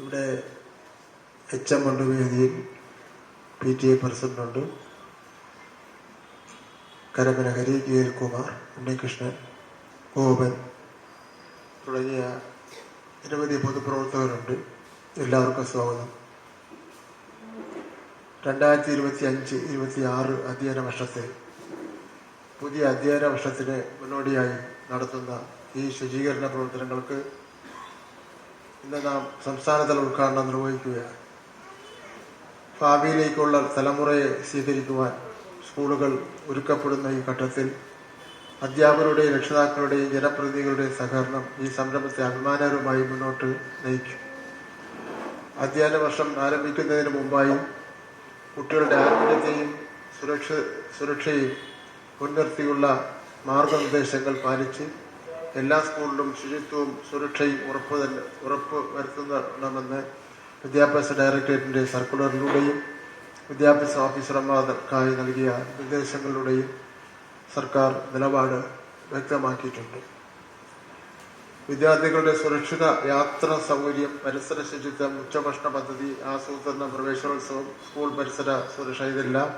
ഇവിടെ H M ഉണ്ട് വേദിയിൽ പി ടി എ പ്രസിഡന്റുണ്ട് കരമന ഹരി ജയൽകുമാർ ഉണ്ണികൃഷ്ണൻ ഗോപൻ തുടങ്ങിയ നിരവധി പൊതുപ്രവർത്തകരുണ്ട്. എല്ലാവർക്കും സ്വാഗതം. രണ്ടായിരത്തി ഇരുപത്തി അഞ്ച് ഇരുപത്തി ആറ് അധ്യയന വർഷത്തെ പുതിയ അധ്യയന വർഷത്തിന് മുന്നോടിയായി നടത്തുന്ന ഈ ശുചീകരണ പ്രവർത്തനങ്ങൾക്ക് ഇന്ന് നാം സംസ്ഥാനതല ഉദ്ഘാടനം നിർവഹിക്കുകയാണ്. ഭാവിയിലേക്കുള്ള തലമുറയെ സ്വീകരിക്കുവാൻ സ്കൂളുകൾ ഒരുക്കപ്പെടുന്ന ഈ ഘട്ടത്തിൽ അധ്യാപകരുടെയും രക്ഷിതാക്കളുടെയും ജനപ്രതിനിധികളുടെയും സഹകരണം ഈ സംരംഭത്തെ അഭിമാനകരമായി മുന്നോട്ട് നയിക്കും. അധ്യയന വർഷം ആരംഭിക്കുന്നതിന് മുമ്പായി കുട്ടികളുടെ ആരോഗ്യത്തെയും സുരക്ഷ സുരക്ഷയും മുൻനിർത്തിയുള്ള മാർഗനിർദ്ദേശങ്ങൾ പാലിച്ച് എല്ലാ സ്കൂളിലും ശുചിത്വവും സുരക്ഷയും ഉറപ്പ് തന്നെ ഉറപ്പ് വരുത്തുന്നണമെന്ന് വിദ്യാഭ്യാസ ഡയറക്ടറേറ്റിന്റെ സർക്കുലറിലൂടെയും വിദ്യാഭ്യാസ ഓഫീസർമാർക്കായി നൽകിയ നിർദ്ദേശങ്ങളിലൂടെയും സർക്കാർ നിലപാട് വ്യക്തമാക്കിയിട്ടുണ്ട്. വിദ്യാർത്ഥികളുടെ സുരക്ഷിത യാത്ര സൗകര്യം പരിസര ശുചിത്വം ഉച്ചഭക്ഷണ പദ്ധതി ആസൂത്രണ പ്രവേശനോത്സവം സ്കൂൾ പരിസര സുരക്ഷ ഇതെല്ലാം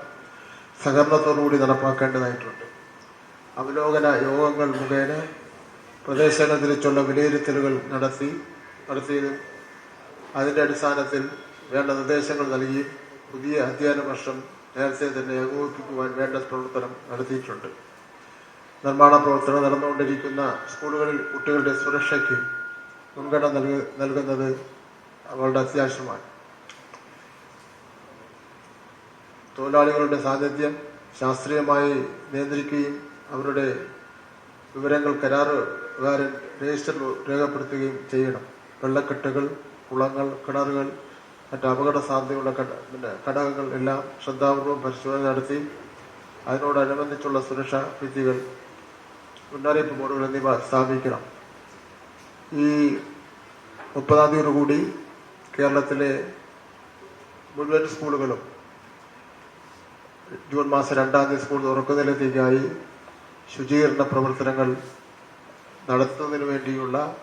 സഹകരണത്തോടുകൂടി നടപ്പാക്കേണ്ടതായിട്ടുണ്ട്. അവലോകന യോഗങ്ങൾ മുഖേന പ്രദേശങ്ങൾ തിരിച്ചുള്ള വിലയിരുത്തലുകൾ നടത്തി നടത്തിയതും അതിന്റെ അടിസ്ഥാനത്തിൽ വേണ്ട നിർദ്ദേശങ്ങൾ നൽകി പുതിയ അധ്യയന വർഷം നേരത്തെ തന്നെ ഏകോപിപ്പിക്കുവാൻ വേണ്ട പ്രവർത്തനം നടത്തിയിട്ടുണ്ട്. നിർമ്മാണ പ്രവർത്തനം നടന്നുകൊണ്ടിരിക്കുന്ന സ്കൂളുകളിൽ കുട്ടികളുടെ സുരക്ഷയ്ക്ക് മുൻഗണന നൽക നൽകുന്നത് വളരെ അത്യാവശ്യമാണ്. തൊഴിലാളികളുടെ സാന്നിധ്യം ശാസ്ത്രീയമായി നിയന്ത്രിക്കുകയും അവരുടെ വിവരങ്ങൾ കരാറുകാരൻ രജിസ്റ്റർ രേഖപ്പെടുത്തുകയും ചെയ്യണം. വെള്ളക്കെട്ടുകൾ കുളങ്ങൾ കിണറുകൾ മറ്റ് അപകട സാധ്യതയുള്ള പിന്നെ ഘടകങ്ങൾ എല്ലാം ശ്രദ്ധാപൂർവം പരിശോധന നടത്തി അതിനോടനുബന്ധിച്ചുള്ള സുരക്ഷാ വിധികൾ മുന്നറിയിപ്പ് ബോർഡുകൾ എന്നിവ സ്ഥാപിക്കണം. ഈ മുപ്പതാം കൂടി കേരളത്തിലെ മുഴുവൻ സ്കൂളുകളും ജൂൺ മാസം രണ്ടാം തീയതി സ്കൂൾ തുറക്കുന്നതിലേക്കായി ശുചീകരണ പ്രവർത്തനങ്ങൾ നടത്തുന്നതിന് വേണ്ടിയുള്ള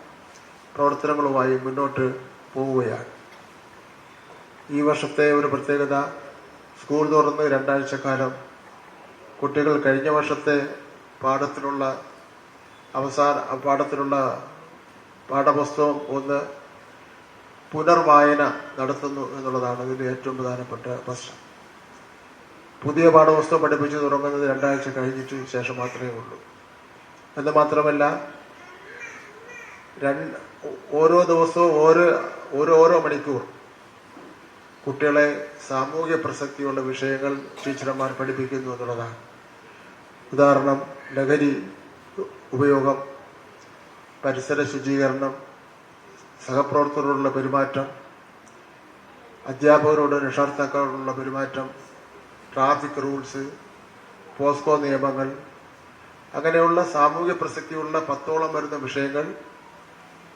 പ്രവർത്തനങ്ങളുമായി മുന്നോട്ട് പോവുകയാണ്. ഈ വർഷത്തെ ഒരു പ്രത്യേകത സ്കൂൾ തുറന്ന് രണ്ടാഴ്ചക്കാലം. കുട്ടികൾ കഴിഞ്ഞ വർഷത്തെ പാഠത്തിലുള്ള അവസാന പാഠത്തിലുള്ള പാഠപുസ്തകം ഒന്ന് പുനർവായന നടത്തുന്നു എന്നുള്ളതാണ് ഇതിന്റെ ഏറ്റവും പ്രധാനപ്പെട്ട പ്രശ്നം. പുതിയ പാഠപുസ്തകം പഠിപ്പിച്ചു തുടങ്ങുന്നത് രണ്ടാഴ്ച കഴിഞ്ഞിട്ട് ശേഷം മാത്രമേ ഉള്ളൂ. എന്ന് മാത്രമല്ല രണ്ട് ഓരോ ദിവസവും ഓരോ ഓരോ ഓരോ മണിക്കൂർ കുട്ടികളെ സാമൂഹ്യ പ്രസക്തിയുള്ള വിഷയങ്ങൾ ടീച്ചർമാർ പഠിപ്പിക്കുന്നു എന്നുള്ളതാണ്. ഉദാഹരണം ലഹരി ഉപയോഗം പരിസര ശുചീകരണം സഹപ്രവർത്തകരോടുള്ള പെരുമാറ്റം അധ്യാപകരോട് രക്ഷാകർത്താക്കളോടുള്ള പെരുമാറ്റം ട്രാഫിക് റൂൾസ് പോസ്കോ നിയമങ്ങൾ അങ്ങനെയുള്ള സാമൂഹ്യ പ്രസക്തിയുള്ള പത്തോളം വരുന്ന വിഷയങ്ങൾ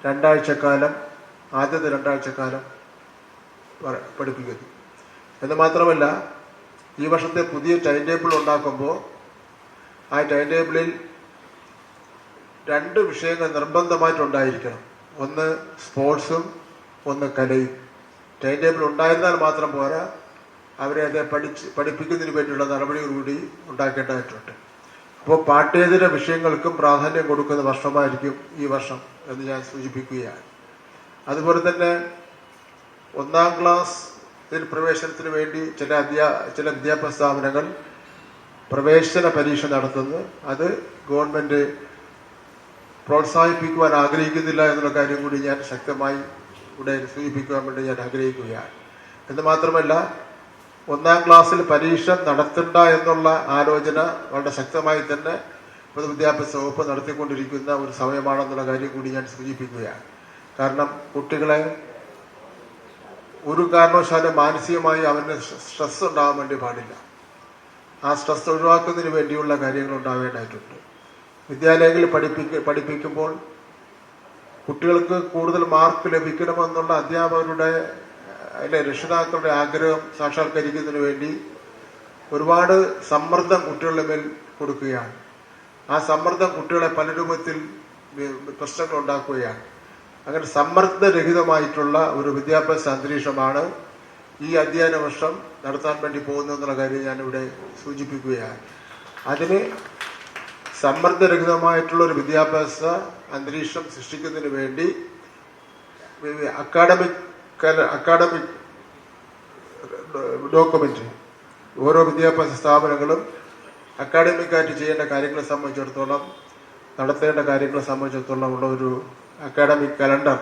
രണ്ടാഴ്ചക്കാലം ആദ്യത്തെ രണ്ടാഴ്ചക്കാലം പഠിപ്പിക്കുന്നു. എന്ന് മാത്രമല്ല ഈ വർഷത്തെ പുതിയ ടൈം ടേബിൾ ഉണ്ടാക്കുമ്പോൾ ആ ടൈം ടേബിളിൽ രണ്ട് വിഷയങ്ങൾ നിർബന്ധമായിട്ടുണ്ടായിരിക്കണം. ഒന്ന് സ്പോർട്സും ഒന്ന് കലയും. ടൈം ടേബിൾ ഉണ്ടായിരുന്നാൽ മാത്രം പോരാ അവരെ അത് പഠിച്ച് പഠിപ്പിക്കുന്നതിന് വേണ്ടിയുള്ള നടപടികൾ കൂടി ഉണ്ടാക്കേണ്ടതായിട്ടുണ്ട്. അപ്പോൾ പാഠ്യേതര വിഷയങ്ങൾക്കും പ്രാധാന്യം കൊടുക്കുന്ന വർഷമായിരിക്കും ഈ വർഷം എന്ന് ഞാൻ സൂചിപ്പിക്കുകയാണ്. അതുപോലെ തന്നെ ഒന്നാം ക്ലാസ് പ്രവേശനത്തിന് വേണ്ടി ചില അധ്യാ ചില വിദ്യാഭ്യാസ സ്ഥാപനങ്ങൾ പ്രവേശന പരീക്ഷ നടത്തുന്നു. അത് ഗവൺമെന്റ് പ്രോത്സാഹിപ്പിക്കുവാൻ ആഗ്രഹിക്കുന്നില്ല എന്നുള്ള കാര്യം കൂടി ഞാൻ ശക്തമായി ഇവിടെ സൂചിപ്പിക്കുവാൻ വേണ്ടി ഞാൻ ആഗ്രഹിക്കുകയാണ്. എന്ന് മാത്രമല്ല ഒന്നാം ക്ലാസ്സിൽ പരീക്ഷ നടത്തണ്ട എന്നുള്ള ആലോചന വളരെ ശക്തമായി തന്നെ പൊതുവിദ്യാഭ്യാസ വകുപ്പ് നടത്തിക്കൊണ്ടിരിക്കുന്ന ഒരു സമയമാണെന്നുള്ള കാര്യം കൂടി ഞാൻ സൂചിപ്പിക്കുകയാണ്. കാരണം കുട്ടികളെ ഒരു കാരണവശാലും മാനസികമായി അവന് സ്ട്രെസ് ഉണ്ടാകാൻ വേണ്ടി പാടില്ല. ആ സ്ട്രെസ് ഒഴിവാക്കുന്നതിന് വേണ്ടിയുള്ള കാര്യങ്ങൾ ഉണ്ടാവേണ്ടതായിട്ടുണ്ട്. വിദ്യാലയങ്ങളിൽ പഠിപ്പിക്ക പഠിപ്പിക്കുമ്പോൾ കുട്ടികൾക്ക് കൂടുതൽ മാർക്ക് ലഭിക്കണമെന്നുള്ള അധ്യാപകരുടെ അല്ലെ രക്ഷിതാക്കളുടെ ആഗ്രഹം സാക്ഷാത്കരിക്കുന്നതിന് വേണ്ടി ഒരുപാട് സമ്മർദ്ദം കുട്ടികളുടെ മേൽ കൊടുക്കുകയാണ്. ആ സമ്മർദ്ദം കുട്ടികളെ പല രൂപത്തിൽ പ്രശ്നങ്ങൾ ഉണ്ടാക്കുകയാണ്. അങ്ങനെ സമ്മർദ്ദരഹിതമായിട്ടുള്ള ഒരു വിദ്യാഭ്യാസ അന്തരീക്ഷമാണ് ഈ അധ്യയന വർഷം നടത്താൻ വേണ്ടി പോകുന്നതെന്നുള്ള കാര്യം ഞാനിവിടെ സൂചിപ്പിക്കുകയാണ്. അതിന് സമ്മർദ്ദരഹിതമായിട്ടുള്ള ഒരു വിദ്യാഭ്യാസ അന്തരീക്ഷം സൃഷ്ടിക്കുന്നതിന് വേണ്ടി അക്കാഡമിക് അക്കാഡമിക് ഡോക്യുമെന്റ് ഓരോ വിദ്യാഭ്യാസ സ്ഥാപനങ്ങളും അക്കാഡമിക്കായിട്ട് ചെയ്യേണ്ട കാര്യങ്ങളെ സംബന്ധിച്ചിടത്തോളം നടത്തേണ്ട കാര്യങ്ങളെ സംബന്ധിച്ചിടത്തോളം ഉള്ള ഒരു അക്കാഡമിക് കലണ്ടർ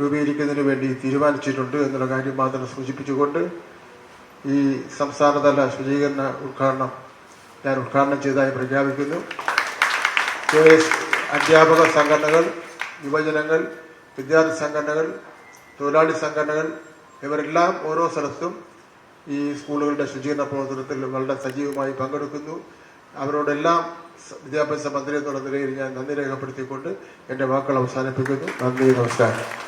രൂപീകരിക്കുന്നതിന് വേണ്ടി തീരുമാനിച്ചിട്ടുണ്ട് എന്നുള്ള കാര്യം മാത്രം സൂചിപ്പിച്ചുകൊണ്ട് ഈ സംസ്ഥാനതല ശുചീകരണ ഉദ്ഘാടനം ഞാൻ ഉദ്ഘാടനം ചെയ്തതായി പ്രഖ്യാപിക്കുന്നു. അധ്യാപക സംഘടനകൾ യുവജനങ്ങൾ വിദ്യാർത്ഥി സംഘടനകൾ തൊഴിലാളി സംഘടനകൾ ഇവരെല്ലാം ഓരോ സ്ഥലത്തും ഈ സ്കൂളുകളുടെ ശുചീകരണ പ്രവർത്തനത്തിൽ വളരെ സജീവമായി പങ്കെടുക്കുന്നു. അവരോടെല്ലാം വിദ്യാഭ്യാസ മന്ത്രി എന്നുള്ള നിലയിൽ ഞാൻ നന്ദി രേഖപ്പെടുത്തിക്കൊണ്ട് എന്റെ വാക്കുകൾ അവസാനിപ്പിക്കുന്നു. നന്ദി നമസ്കാരം.